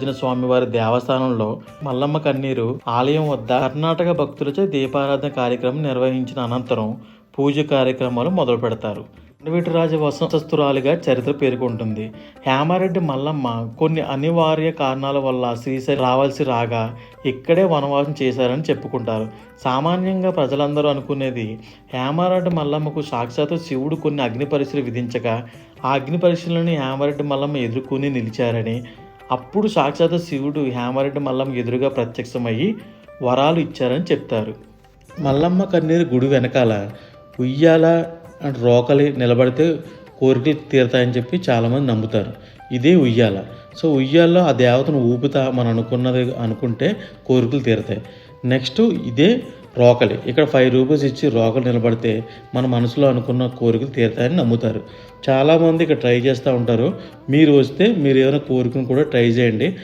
మల్లికార్జున స్వామివారి దేవస్థానంలో మల్లమ్మ కన్నీరు ఆలయం వద్ద కర్ణాటక భక్తులచే దీపారాధన కార్యక్రమం నిర్వహించిన అనంతరం పూజ కార్యక్రమాలు మొదలు పెడతారు రాజు వసంతస్తురాలిగా చరిత్ర పేర్కొంటుంది. హేమారెడ్డి మల్లమ్మ కొన్ని అనివార్య కారణాల వల్ల శ్రీశైలం రావాల్సి రాగా ఇక్కడే వనవాసం చేశారని చెప్పుకుంటారు. సామాన్యంగా ప్రజలందరూ అనుకునేది హేమారెడ్డి మల్లమ్మకు సాక్షాత్తు శివుడు కొన్ని అగ్ని పరీక్షలు విధించగా ఆ అగ్ని పరీక్షలను హేమారెడ్డి మల్లమ్మ ఎదుర్కొని నిలిచారని అప్పుడు సాక్షాత్ శివుడు హేమరెడ్డి మల్లమ్మ ఎదురుగా ప్రత్యక్షమయ్యి వరాలు ఇచ్చారని చెప్తారు. మల్లమ్మ కన్నీరు గుడి వెనకాల ఉయ్యాల అండ్ రోకలి నిలబడితే కోరికలు తీరుతాయని చెప్పి చాలామంది నమ్ముతారు. ఇదే ఉయ్యాల. సో ఉయ్యాల్లో ఆ దేవతను ఊపుతా మనం అనుకున్నది అనుకుంటే కోరికలు తీరుతాయి. నెక్స్ట్ ఇదే రోకలి. ఇక్కడ ఫైవ్ రూపీస్ ఇచ్చి రోకలు నిలబడితే మన మనసులో అనుకున్న కోరికలు తీరుతాయని నమ్ముతారు. చాలామంది ఇక్కడ ట్రై చేస్తూ ఉంటారు. మీరు వస్తే మీరు ఏమైనా కోరికను కూడా ట్రై చేయండి.